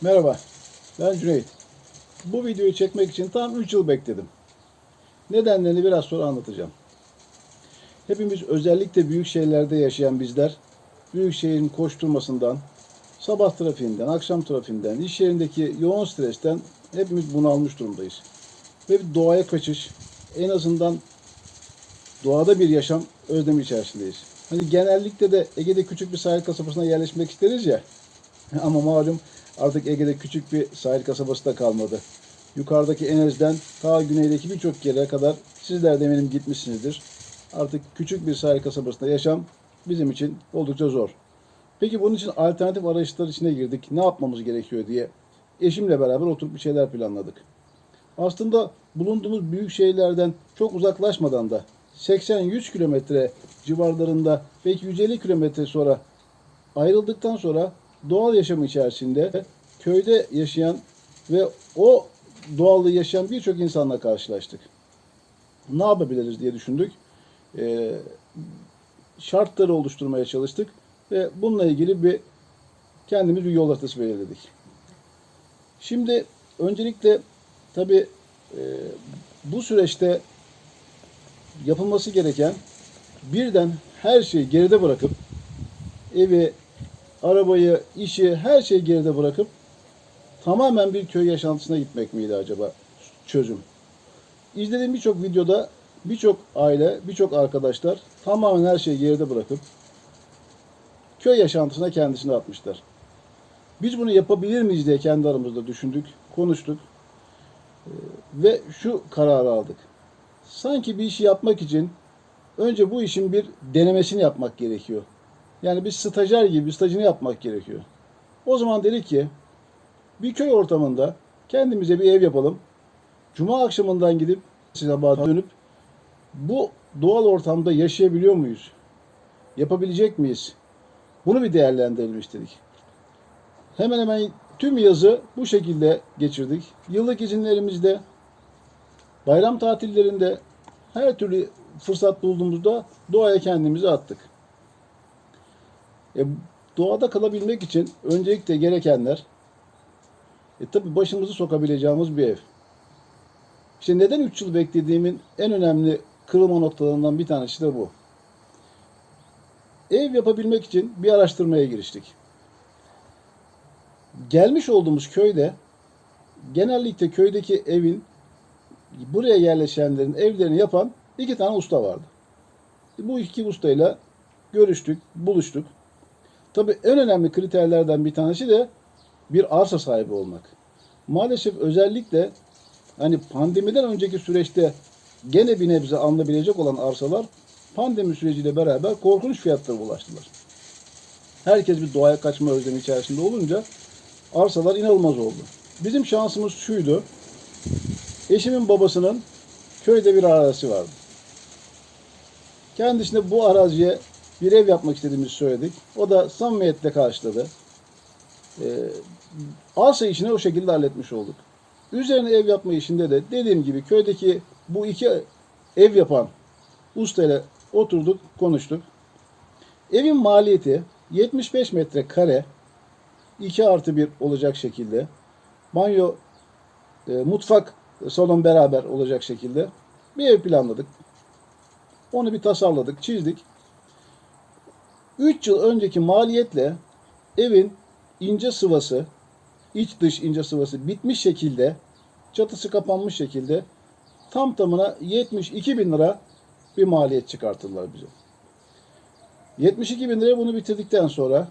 Merhaba, ben Cüneyt. Bu videoyu çekmek için tam 3 yıl bekledim. Nedenlerini biraz sonra anlatacağım. Hepimiz özellikle büyük şehirlerde yaşayan bizler, büyük şehrin koşturmasından, sabah trafiğinden, akşam trafiğinden, iş yerindeki yoğun stresten hepimiz bunalmış durumdayız. Ve bir doğaya kaçış, en azından doğada bir yaşam özlemi içerisindeyiz. Hani genellikle de Ege'de küçük bir sahil kasabasına yerleşmek isteriz ya. Ama malum artık Ege'de küçük bir sahil kasabası da kalmadı. Yukarıdaki Enez'den ta güneydeki birçok yere kadar sizler de eminim gitmişsinizdir. Artık küçük bir sahil kasabasında yaşam bizim için oldukça zor. Peki bunun için alternatif arayışlar içine girdik. Ne yapmamız gerekiyor diye eşimle beraber oturup bir şeyler planladık. Aslında bulunduğumuz büyük şehirlerden çok uzaklaşmadan da 80-100 kilometre civarlarında belki 150 kilometre sonra ayrıldıktan sonra doğal yaşam içerisinde köyde yaşayan ve o doğallığı yaşayan birçok insanla karşılaştık. Ne yapabiliriz diye düşündük. Ee, şartları oluşturmaya çalıştık ve bununla ilgili bir kendimiz bir yol haritası belirledik. Şimdi öncelikle tabii e, bu süreçte yapılması gereken birden her şeyi geride bırakıp evi, arabayı, işi, her şeyi geride bırakıp tamamen bir köy yaşantısına gitmek miydi acaba çözüm? İzlediğim birçok videoda birçok aile, birçok arkadaşlar tamamen her şeyi geride bırakıp köy yaşantısına kendisini atmışlar. Biz bunu yapabilir miyiz diye kendi aramızda düşündük, konuştuk Ee, ve şu kararı aldık. Sanki bir işi yapmak için önce bu işin bir denemesini yapmak gerekiyor. Yani bir stajyer gibi bir stajını yapmak gerekiyor. O zaman dedik ki bir köy ortamında kendimize bir ev yapalım. Cuma akşamından gidip sabaha dönüp bu doğal ortamda yaşayabiliyor muyuz? Yapabilecek miyiz? Bunu bir değerlendirelim istedik. Hemen hemen tüm yazı bu şekilde geçirdik. Yıllık izinlerimizde, bayram tatillerinde her türlü fırsat bulduğumuzda doğaya kendimizi attık. E, doğada kalabilmek için öncelikle gerekenler e, tabi başımızı sokabileceğimiz bir ev. İşte neden 3 yıl beklediğimin en önemli kırılma noktalarından bir tanesi de bu. Ev yapabilmek için bir araştırmaya giriştik. Gelmiş olduğumuz köyde genellikle köydeki evin buraya yerleşenlerin evlerini yapan iki tane usta vardı. Bu iki ustayla görüştük, buluştuk. Tabii en önemli kriterlerden bir tanesi de bir arsa sahibi olmak. Maalesef özellikle hani pandemiden önceki süreçte gene bir nebze alınabilecek olan arsalar pandemi süreciyle beraber korkunç fiyatlara ulaştılar. Herkes bir doğaya kaçma özlemi içerisinde olunca arsalar inanılmaz oldu. Bizim şansımız şuydu. Eşimin babasının köyde bir arazisi vardı. Kendisine bu araziye bir ev yapmak istediğimizi söyledik. O da samimiyetle karşıladı. Ee, arsa işini o şekilde halletmiş olduk. Üzerine ev yapma işinde de dediğim gibi köydeki bu iki ev yapan ustayla oturduk, konuştuk. Evin maliyeti 75 metrekare 2 artı 1 olacak şekilde banyo, e, mutfak, salon beraber olacak şekilde bir ev planladık. Onu bir tasarladık, çizdik. 3 yıl önceki maliyetle evin ince sıvası, iç dış ince sıvası bitmiş şekilde, çatısı kapanmış şekilde tam tamına 72 bin lira bir maliyet çıkarttılar bize. 72 bin liraya bunu bitirdikten sonra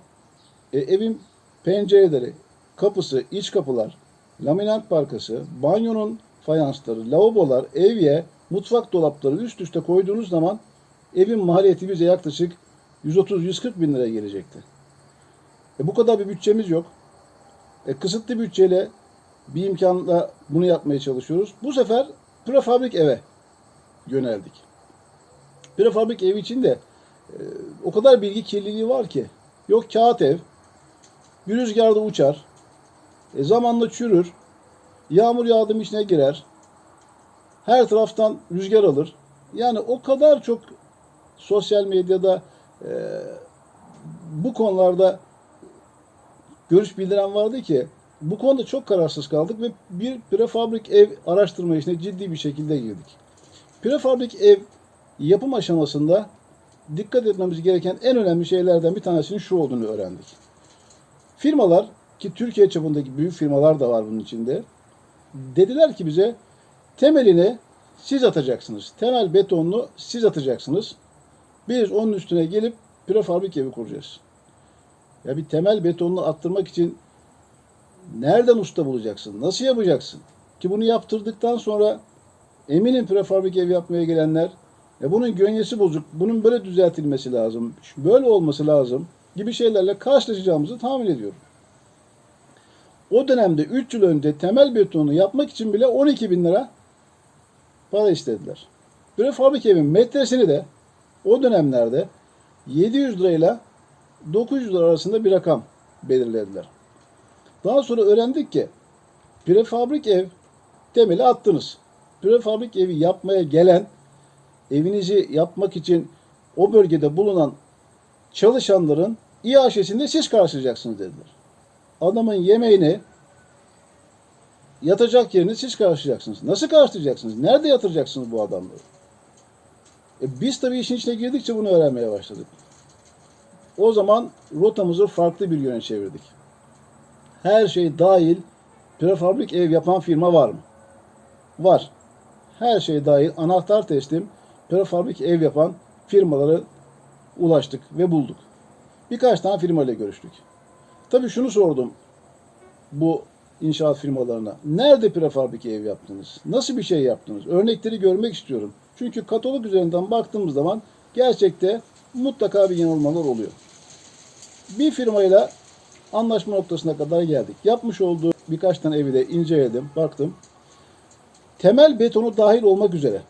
e, evin pencereleri, kapısı, iç kapılar, laminat parkası, banyonun fayansları, lavabolar, evye, mutfak dolapları üst üste koyduğunuz zaman evin maliyeti bize yaklaşık 130-140 bin liraya gelecekti. E bu kadar bir bütçemiz yok. E kısıtlı bütçeyle bir imkanla bunu yapmaya çalışıyoruz. Bu sefer prefabrik eve yöneldik. Prefabrik ev için de e, o kadar bilgi kirliliği var ki. Yok kağıt ev, bir rüzgarda uçar, e, zamanla çürür, yağmur yağdı mı içine girer, her taraftan rüzgar alır. Yani o kadar çok sosyal medyada e, bu konularda görüş bildiren vardı ki bu konuda çok kararsız kaldık ve bir prefabrik ev araştırma işine ciddi bir şekilde girdik. Prefabrik ev yapım aşamasında dikkat etmemiz gereken en önemli şeylerden bir tanesinin şu olduğunu öğrendik. Firmalar ki Türkiye çapındaki büyük firmalar da var bunun içinde. Dediler ki bize temelini siz atacaksınız. Temel betonunu siz atacaksınız. Biz onun üstüne gelip prefabrik evi kuracağız. Ya bir temel betonunu attırmak için nereden usta bulacaksın? Nasıl yapacaksın? Ki bunu yaptırdıktan sonra eminim prefabrik ev yapmaya gelenler ya bunun gönyesi bozuk, bunun böyle düzeltilmesi lazım, böyle olması lazım gibi şeylerle karşılaşacağımızı tahmin ediyorum. O dönemde 3 yıl önce temel betonu yapmak için bile 12 bin lira para istediler. Prefabrik evin metresini de o dönemlerde 700 lirayla 900 lira arasında bir rakam belirlediler. Daha sonra öğrendik ki prefabrik ev temeli attınız. Prefabrik evi yapmaya gelen evinizi yapmak için o bölgede bulunan çalışanların İAŞ'sinde siz karşılayacaksınız dediler. Adamın yemeğini yatacak yerini siz karşılayacaksınız. Nasıl karşılayacaksınız? Nerede yatıracaksınız bu adamları? E biz tabii işin içine girdikçe bunu öğrenmeye başladık. O zaman rotamızı farklı bir yöne çevirdik. Her şey dahil prefabrik ev yapan firma var mı? Var. Her şey dahil anahtar teslim prefabrik ev yapan firmalara ulaştık ve bulduk. Birkaç tane firma ile görüştük. Tabii şunu sordum bu inşaat firmalarına. Nerede prefabrik ev yaptınız? Nasıl bir şey yaptınız? Örnekleri görmek istiyorum. Çünkü katalog üzerinden baktığımız zaman gerçekte mutlaka bir yanılmalar oluyor. Bir firmayla anlaşma noktasına kadar geldik. Yapmış olduğu birkaç tane evi de inceledim, baktım. Temel betonu dahil olmak üzere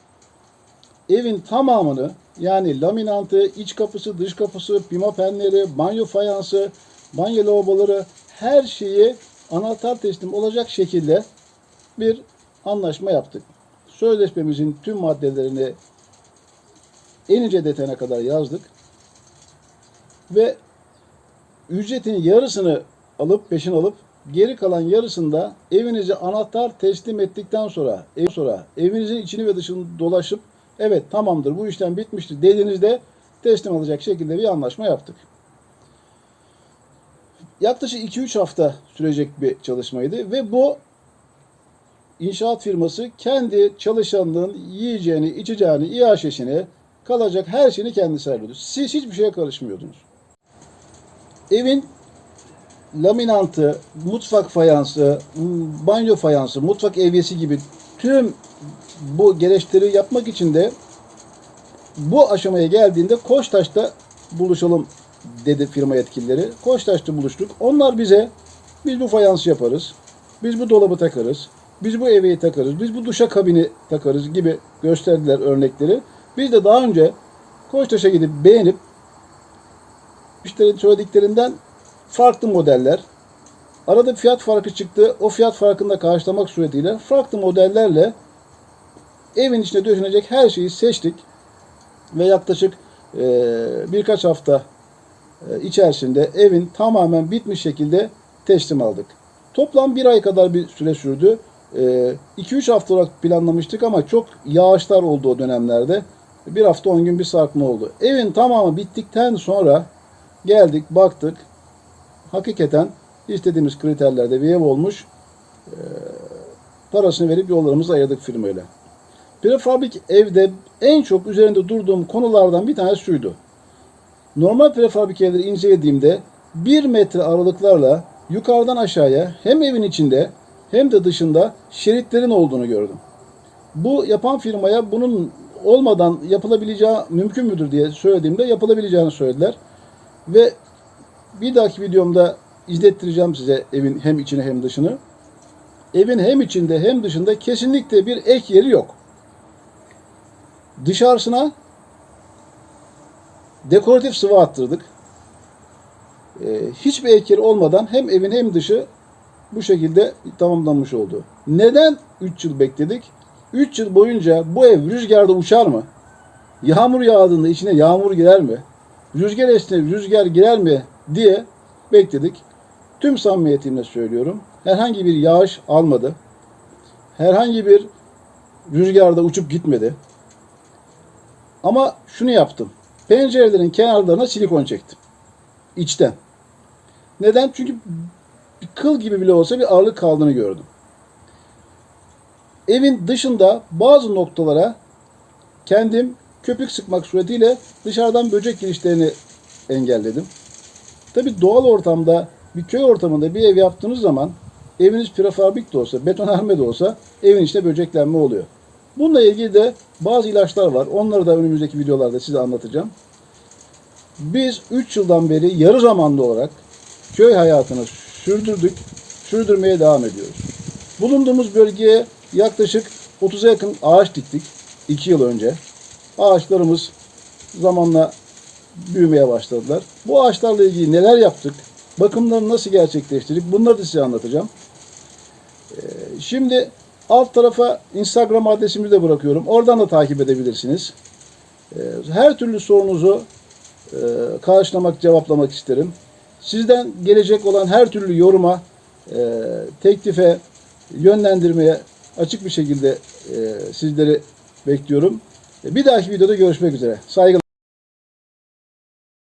evin tamamını yani laminantı, iç kapısı, dış kapısı, pimapenleri, banyo fayansı, banyo lavaboları her şeyi anahtar teslim olacak şekilde bir anlaşma yaptık. Sözleşmemizin tüm maddelerini en ince detayına kadar yazdık. Ve ücretin yarısını alıp peşin alıp geri kalan yarısında evinize anahtar teslim ettikten sonra ev sonra evinizin içini ve dışını dolaşıp evet tamamdır bu işlem bitmiştir dediğinizde teslim alacak şekilde bir anlaşma yaptık. Yaklaşık 2-3 hafta sürecek bir çalışmaydı ve bu inşaat firması kendi çalışanlığın yiyeceğini, içeceğini, iaşesini, kalacak her şeyini kendisi ayarlıyordu. Siz hiçbir şeye karışmıyordunuz. Evin laminantı, mutfak fayansı, banyo fayansı, mutfak evyesi gibi tüm bu gereçleri yapmak için de bu aşamaya geldiğinde Koçtaş'ta buluşalım dedi firma yetkilileri. Koçtaş'ta buluştuk. Onlar bize biz bu fayansı yaparız. Biz bu dolabı takarız. Biz bu evi takarız. Biz bu duşa kabini takarız gibi gösterdiler örnekleri. Biz de daha önce Koçtaş'a gidip beğenip müşterinin söylediklerinden farklı modeller arada fiyat farkı çıktı. O fiyat farkını da karşılamak suretiyle farklı modellerle evin içine döşenecek her şeyi seçtik ve yaklaşık e, birkaç hafta içerisinde evin tamamen bitmiş şekilde teslim aldık. Toplam bir ay kadar bir süre sürdü. 2-3 hafta olarak planlamıştık ama çok yağışlar oldu o dönemlerde. Bir hafta 10 gün bir sarkma oldu. Evin tamamı bittikten sonra geldik baktık. Hakikaten istediğimiz kriterlerde bir ev olmuş. E, parasını verip yollarımızı ayırdık firmayla. Prefabrik evde en çok üzerinde durduğum konulardan bir tanesi şuydu. Normal prefabrik evleri incelediğimde 1 metre aralıklarla yukarıdan aşağıya hem evin içinde hem de dışında şeritlerin olduğunu gördüm. Bu yapan firmaya bunun olmadan yapılabileceği mümkün müdür diye söylediğimde yapılabileceğini söylediler. Ve bir dahaki videomda izlettireceğim size evin hem içini hem dışını. Evin hem içinde hem dışında kesinlikle bir ek yeri yok. Dışarısına dekoratif sıvı attırdık. Ee, hiçbir ek yeri olmadan hem evin hem dışı bu şekilde tamamlanmış oldu. Neden 3 yıl bekledik? 3 yıl boyunca bu ev rüzgarda uçar mı? Yağmur yağdığında içine yağmur girer mi? Rüzgar esne rüzgar girer mi diye bekledik. tüm samimiyetimle söylüyorum. Herhangi bir yağış almadı. Herhangi bir rüzgarda uçup gitmedi. Ama şunu yaptım. Pencerelerin kenarlarına silikon çektim. İçten. Neden? Çünkü bir kıl gibi bile olsa bir ağırlık kaldığını gördüm. Evin dışında bazı noktalara kendim köpük sıkmak suretiyle dışarıdan böcek girişlerini engelledim. Tabi doğal ortamda, bir köy ortamında bir ev yaptığınız zaman eviniz prefabrik de olsa, betonarme de olsa evin içinde böceklenme oluyor. Bununla ilgili de bazı ilaçlar var. Onları da önümüzdeki videolarda size anlatacağım. Biz 3 yıldan beri yarı zamanlı olarak köy hayatını sürdürdük, sürdürmeye devam ediyoruz. Bulunduğumuz bölgeye yaklaşık 30'a yakın ağaç diktik 2 yıl önce. Ağaçlarımız zamanla büyümeye başladılar. Bu ağaçlarla ilgili neler yaptık, bakımlarını nasıl gerçekleştirdik bunları da size anlatacağım. Ee, Şimdi alt tarafa Instagram adresimi de bırakıyorum. Oradan da takip edebilirsiniz. Ee, Her türlü sorunuzu e, karşılamak, cevaplamak isterim. Sizden gelecek olan her türlü yoruma, e, teklife, yönlendirmeye açık bir şekilde e, sizleri bekliyorum. Bir dahaki videoda görüşmek üzere. Saygılar.